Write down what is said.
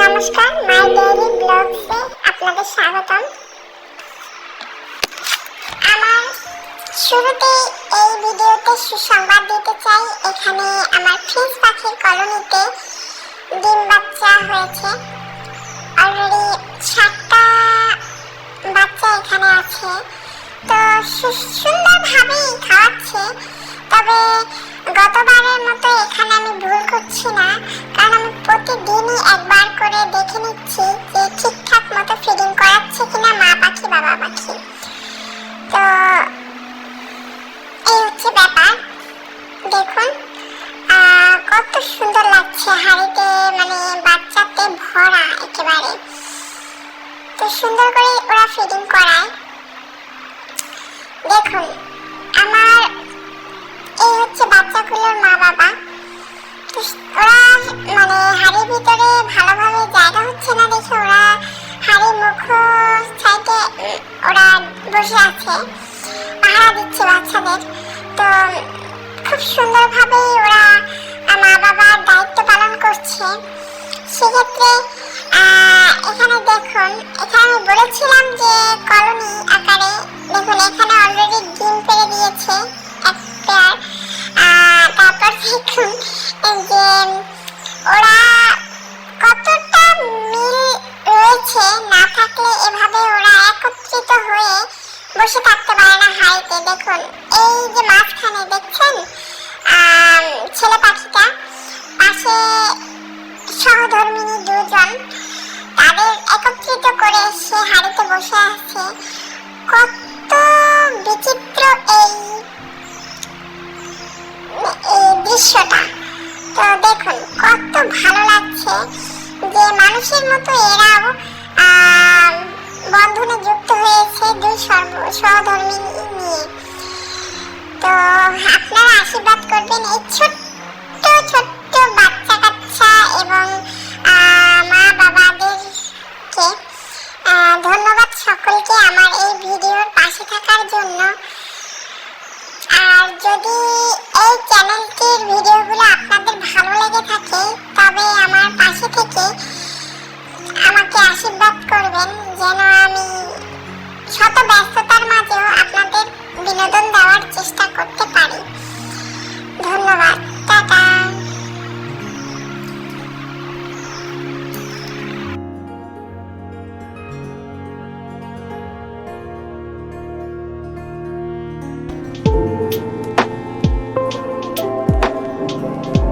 নমস্কার, my daily ব্লগসে আপনাদের স্বাগতম। আমার শুরুতে এই ভিডিওতে সুসংবাদ দিতে চাই। এখানে আমার ফ্রিজ পাখির কলোনিতে ডিম বাচ্চা হয়েছে। অলরেডি সাতটা বাচ্চা এখানে আছে। তো সুন্দরভাবেই খাওয়াচ্ছে। তবে গতবারের মতো কত সুন্দর লাগছে, হাড়িতে মানে বাচ্চাতে ভরা একেবারে। তো সুন্দর করে ওরা ফিডিং করায়। দেখুন, আমার এই হচ্ছে বাচ্চাগুলোর মা বাবা ওরা মানে হাড়ির ভিতরে ভালোভাবে জায়গা হচ্ছে না দেখে ওরা হাড়ির মুখ সাইডে ওরা বসে আছে, পাহারা দিচ্ছে বাচ্চাদের। তো খুব সুন্দরভাবে ওরা মা বাবার দায়িত্ব পালন করছে সেক্ষেত্রে এখানে দেখুন, এখানে আমি বলেছিলাম যে কলোনি আকারে দেখুন, এখানে অলরেডি ডিম পেড়ে দিয়েছে এক পেয়ার তারপর দেখুন যে ওরা কতটা মিল রয়েছে, না থাকলে এভাবে ওরা একত্রিত হয়ে বসে থাকতে পারে না হাড়িতে দেখুন, এই যে মাঝখানে দেখছেন ছেলে পাখিটা পাশে সহধর্মিনী দুজন, তাদের একত্রিত করে সে হাড়িতে বসে আছে। কত বিচিত্র এই এই দৃশ্যটা। তো দেখুন, কত ভালো লাগছে যে মানুষের মতো এরাও বন্ধনে যুক্ত হয়েছে দুই সর্ব সহধর্মী নিয়ে। তো আপনারা আশীর্বাদ করবেন এই ছোট্ট ছোট্ট ng you